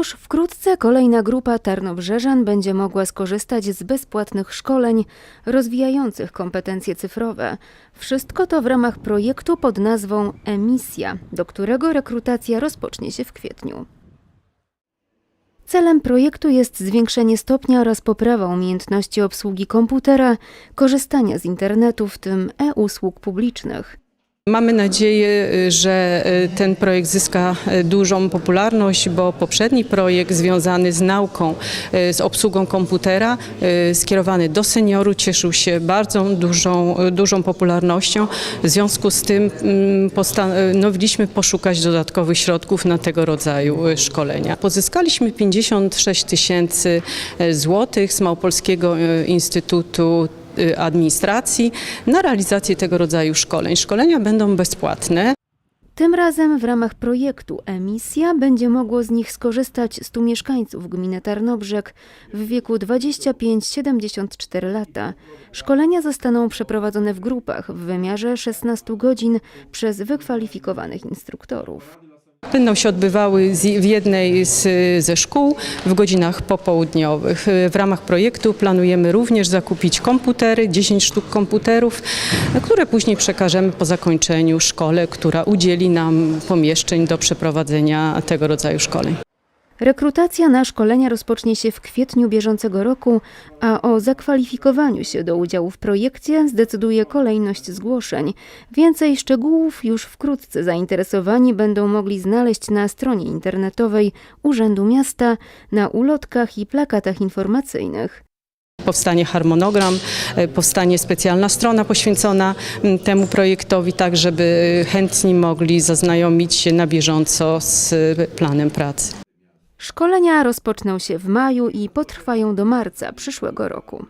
Już wkrótce kolejna grupa Tarnobrzeżan będzie mogła skorzystać z bezpłatnych szkoleń rozwijających kompetencje cyfrowe. Wszystko to w ramach projektu pod nazwą Emisja, do którego rekrutacja rozpocznie się w kwietniu. Celem projektu jest zwiększenie stopnia oraz poprawa umiejętności obsługi komputera, korzystania z internetu, w tym e-usług publicznych. Mamy nadzieję, że y, ten projekt zyska y, dużą popularność, bo poprzedni projekt związany z nauką, y, z obsługą komputera, skierowany do seniorów, cieszył się bardzo dużą, dużą popularnością. W związku z tym mm, postanowiliśmy poszukać dodatkowych środków na tego rodzaju szkolenia. Pozyskaliśmy 56 tysięcy złotych z Małopolskiego Instytutu administracji na realizację tego rodzaju szkoleń. Szkolenia będą bezpłatne. Tym razem w ramach projektu Emisja będzie mogło z nich skorzystać 100 mieszkańców gminy Tarnobrzeg w wieku 25-74 lata. Szkolenia zostaną przeprowadzone w grupach w wymiarze 16 godzin przez wykwalifikowanych instruktorów. Będą się odbywały w jednej z, ze szkół w godzinach popołudniowych. W ramach projektu planujemy również zakupić komputery, 10 sztuk komputerów, które później przekażemy po zakończeniu szkole, która udzieli nam pomieszczeń do przeprowadzenia tego rodzaju szkoleń. Rekrutacja na szkolenia rozpocznie się w kwietniu bieżącego roku, a o zakwalifikowaniu się do udziału w projekcie zdecyduje kolejność zgłoszeń. Więcej szczegółów już wkrótce zainteresowani będą mogli znaleźć na stronie internetowej Urzędu Miasta, na ulotkach i plakatach informacyjnych. Powstanie harmonogram, e, powstanie specjalna strona poświęcona temu projektowi, tak żeby chętni mogli zaznajomić się na bieżąco z planem pracy. Szkolenia rozpoczną się w maju i potrwają do marca przyszłego roku.